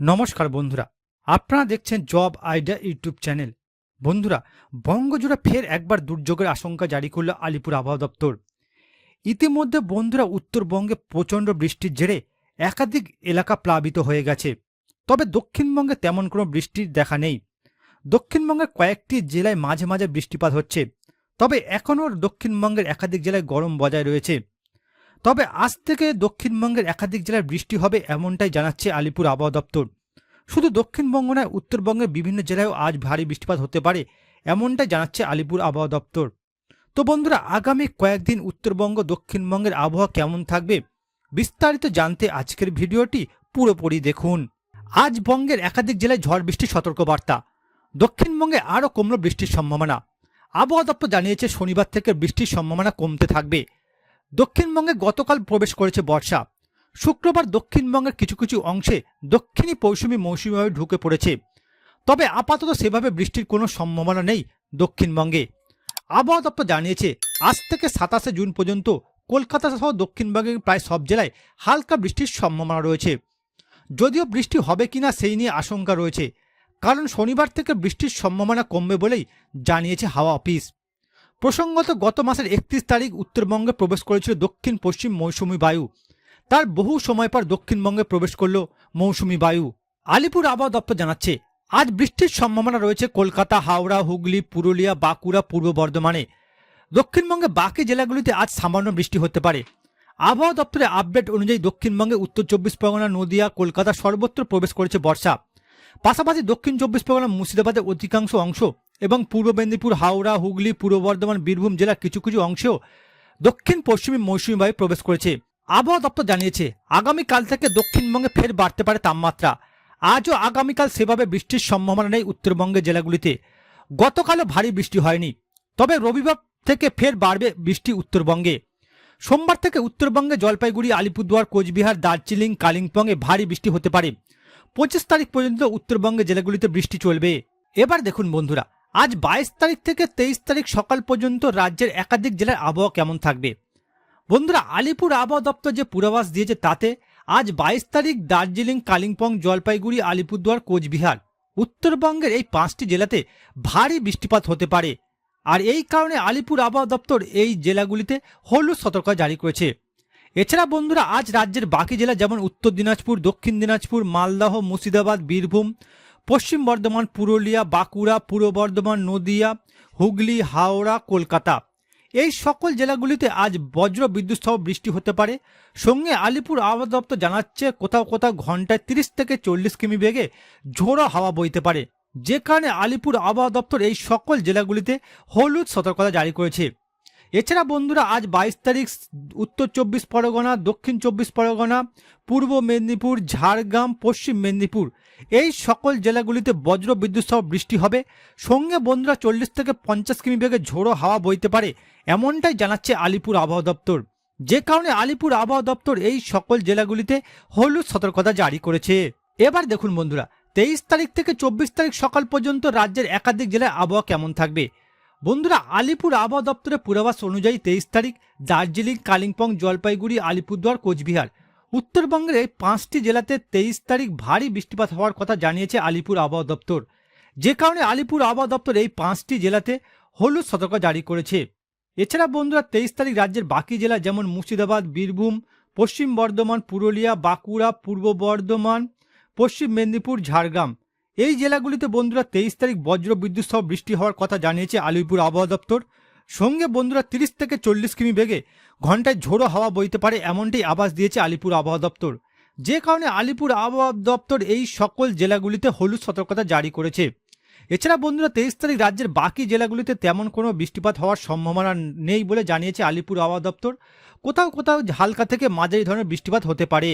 নমস্কার বন্ধুরা, আপনারা দেখছেন জব আইডিয়া ইউটিউব চ্যানেল। বন্ধুরা, বঙ্গজুড়ে ফের একবার দুর্যোগের আশঙ্কা জারি করল আলিপুর আবহাওয়া দপ্তর। ইতিমধ্যে বন্ধুরা, উত্তরবঙ্গে প্রচণ্ড বৃষ্টির জেরে একাধিক এলাকা প্লাবিত হয়ে গেছে। তবে দক্ষিণবঙ্গে তেমন কোনো বৃষ্টির দেখা নেই। দক্ষিণবঙ্গের কয়েকটি জেলায় মাঝে মাঝে বৃষ্টিপাত হচ্ছে। তবে এখনও দক্ষিণবঙ্গের একাধিক জেলায় গরম বজায় রয়েছে। তবে আজ থেকে দক্ষিণবঙ্গের একাধিক জেলায় বৃষ্টি হবে এমনটাই জানাচ্ছে আলিপুর আবহাওয়া দপ্তর। শুধু দক্ষিণবঙ্গ নয়, উত্তরবঙ্গের বিভিন্ন জেলায়ও আজ ভারী বৃষ্টিপাত হতে পারে, এমনটাই জানাচ্ছে আলিপুর আবহাওয়া দপ্তর। তো বন্ধুরা, আগামী কয়েকদিন উত্তরবঙ্গ, দক্ষিণবঙ্গের আবহাওয়া কেমন থাকবে, বিস্তারিত জানতে আজকের ভিডিওটি পুরোপুরি দেখুন। আজ বঙ্গের একাধিক জেলায় ঝড় বৃষ্টির সতর্কবার্তা। দক্ষিণবঙ্গে আরও কমল বৃষ্টির সম্ভাবনা। আবহাওয়া দপ্তর জানিয়েছে, শনিবার থেকে বৃষ্টির সম্ভাবনা কমতে থাকবে। দক্ষিণবঙ্গে গতকাল প্রবেশ করেছে বর্ষা। শুক্রবার দক্ষিণবঙ্গের কিছু কিছু অংশে দক্ষিণী পৌসুমী মৌসুমীভাবে ঢুকে পড়েছে। তবে আপাতত সেভাবে বৃষ্টির কোনো সম্ভাবনা নেই দক্ষিণবঙ্গে। আবহাওয়া দপ্তর জানিয়েছে, আজ থেকে সাতাশে জুন পর্যন্ত কলকাতা সহ দক্ষিণবঙ্গের প্রায় সব জেলায় হালকা বৃষ্টির সম্ভাবনা রয়েছে। যদিও বৃষ্টি হবে কিনা সেই নিয়ে আশঙ্কা রয়েছে, কারণ শনিবার থেকে বৃষ্টির সম্ভাবনা কমবে বলেই জানিয়েছে হাওয়া অফিস। প্রসঙ্গত, গত মাসের একত্রিশ তারিখ উত্তরবঙ্গে প্রবেশ করেছিল দক্ষিণ পশ্চিম মৌসুমী বায়ু। তার বহু সময় পর দক্ষিণবঙ্গে প্রবেশ করল মৌসুমী বায়ু। আলিপুর আবহাওয়া দপ্তর জানাচ্ছে, আজ বৃষ্টির সম্ভাবনা রয়েছে কলকাতা, হাওড়া, হুগলি, পুরুলিয়া, বাঁকুড়া, পূর্ব বর্ধমানে। দক্ষিণবঙ্গে বাকি জেলাগুলিতে আজ সামান্য বৃষ্টি হতে পারে। আবহাওয়া দপ্তরের আপডেট অনুযায়ী দক্ষিণবঙ্গে উত্তর চব্বিশ পরগনা, নদিয়া, কলকাতা সর্বত্র প্রবেশ করেছে বর্ষা। পাশাপাশি দক্ষিণ চব্বিশ পরগনা, মুর্শিদাবাদের অধিকাংশ অংশ এবং পূর্ব মেদিনীপুর, হাওড়া, হুগলি, পূর্ব বর্ধমান, বীরভূম জেলার কিছু কিছু অংশেও দক্ষিণ পশ্চিমী মৌসুমী বায়ু প্রবেশ করেছে। আবহাওয়া দপ্তর জানিয়েছে, আগামীকাল থেকে দক্ষিণবঙ্গে ফের বাড়তে পারে তাপমাত্রা। আজও আগামীকাল সেভাবে বৃষ্টির সম্ভাবনা নেই উত্তরবঙ্গের জেলাগুলিতে। গতকালও ভারী বৃষ্টি হয়নি। তবে রবিবার থেকে ফের বাড়বে বৃষ্টি উত্তরবঙ্গে। সোমবার থেকে উত্তরবঙ্গে জলপাইগুড়ি, আলিপুরদুয়ার, কোচবিহার, দার্জিলিং, কালিম্পংয়ে ভারী বৃষ্টি হতে পারে। পঁচিশ তারিখ পর্যন্ত উত্তরবঙ্গের জেলাগুলিতে বৃষ্টি চলবে। এবার দেখুন বন্ধুরা আজ বাইশ তারিখ থেকে তেইশ তারিখ সকাল পর্যন্ত রাজ্যের একাধিক জেলার আবহাওয়া কেমন থাকবে? বন্ধুরা, আলিপুর আবহাওয়া দপ্তর যে পূর্বাভাস দিয়েছে তাতে আজ বাইশ তারিখ দার্জিলিং, কালিম্পং, জলপাইগুড়ি, আলিপুরদুয়ার, কোচবিহার। উত্তরবঙ্গের এই পাঁচটি জেলাতে ভারী বৃষ্টিপাত হতে পারে। আর এই কারণে আলিপুর আবহাওয়া দপ্তর এই জেলাগুলিতে হলুদ সতর্কতা জারি করেছে। এছাড়া বন্ধুরা, আজ রাজ্যের বাকি জেলা যেমন উত্তর দিনাজপুর, দক্ষিণ দিনাজপুর, মালদহ, মুর্শিদাবাদ, বীরভূম পশ্চিম বর্ধমান, পুরুলিয়া, বাঁকুড়া, পূর্ব বর্ধমান, নদিয়া, হুগলি, হাওড়া, কলকাতা। এই সকল জেলাগুলিতে আজ বজ্র বিদ্যুৎ সহ বৃষ্টি হতে পারে। সঙ্গে আলিপুর আবহাওয়া দপ্তর জানাচ্ছে, কোথাও কোথাও ঘন্টায় তিরিশ থেকে চল্লিশ কিমি বেগে ঝোড়ো হাওয়া বইতে পারে। যে কারণে আলিপুর আবহাওয়া দপ্তর এই সকল জেলাগুলিতে হলুদ সতর্কতা জারি করেছে। এছাড়া বন্ধুরা, আজ বাইশ তারিখ, উত্তর চব্বিশ পরগনা, দক্ষিণ চব্বিশ পরগনা, পূর্ব মেদিনীপুর, ঝাড়গ্রাম, পশ্চিম মেদিনীপুর। এই সকল জেলাগুলিতে বজ্র বিদ্যুৎ সহ বৃষ্টি হবে। সঙ্গে বন্ধুরা, চল্লিশ থেকে পঞ্চাশ কিমি বেগে ঝোড়ো হাওয়া বইতে পারে। এমনটাই জানাচ্ছে আলিপুর আবহাওয়া দপ্তর। যে কারণে আলিপুর আবহাওয়া দপ্তর এই সকল জেলাগুলিতে হলুদ সতর্কতা জারি করেছে। এবার দেখুন বন্ধুরা, তেইশ তারিখ থেকে চব্বিশ তারিখ সকাল পর্যন্ত রাজ্যের একাধিক জেলায় আবহাওয়া কেমন থাকবে? বন্ধুরা, আলিপুর আবহাওয়া দপ্তরের পূর্বাভাস অনুযায়ী তেইশ তারিখ দার্জিলিং, কালিম্পং, জলপাইগুড়ি, আলিপুরদুয়ার, কোচবিহার। উত্তরবঙ্গের এই পাঁচটি জেলাতে তেইশ তারিখ ভারী বৃষ্টিপাত হওয়ার কথা জানিয়েছে আলিপুর আবহাওয়া দপ্তর। যে কারণে আলিপুর আবহাওয়া দপ্তর এই পাঁচটি জেলাতে হলুদ সতর্ক জারি করেছে। এছাড়া বন্ধুরা, তেইশ তারিখ রাজ্যের বাকি জেলা যেমন মুর্শিদাবাদ, বীরভূম, পশ্চিম বর্ধমান, পুরুলিয়া, বাঁকুড়া, পূর্ব বর্ধমান, পশ্চিম মেদিনীপুর, ঝাড়গ্রাম। এই জেলাগুলিতে বন্ধুরা তেইশ তারিখ বজ্র বিদ্যুৎ সহ বৃষ্টি হওয়ার কথা জানিয়েছে আলিপুর আবহাওয়া দপ্তর। সঙ্গে বন্ধুরা তিরিশ থেকে চল্লিশ কিমি বেগে ঘন্টায় ঝোড়ো হাওয়া বইতে পারে এমনটি আভাস দিয়েছে আলিপুর আবহাওয়া দপ্তর। যে কারণে আলিপুর আবহাওয়া দপ্তর এই সকল জেলাগুলিতে হলুদ সতর্কতা জারি করেছে। এছাড়া বন্ধুরা তেইশ তারিখ রাজ্যের বাকি জেলাগুলিতে তেমন কোনো বৃষ্টিপাত হওয়ার সম্ভাবনা নেই বলে জানিয়েছে আলিপুর আবহাওয়া দপ্তর। কোথাও কোথাও হালকা থেকে মাঝারি ধরনের বৃষ্টিপাত হতে পারে।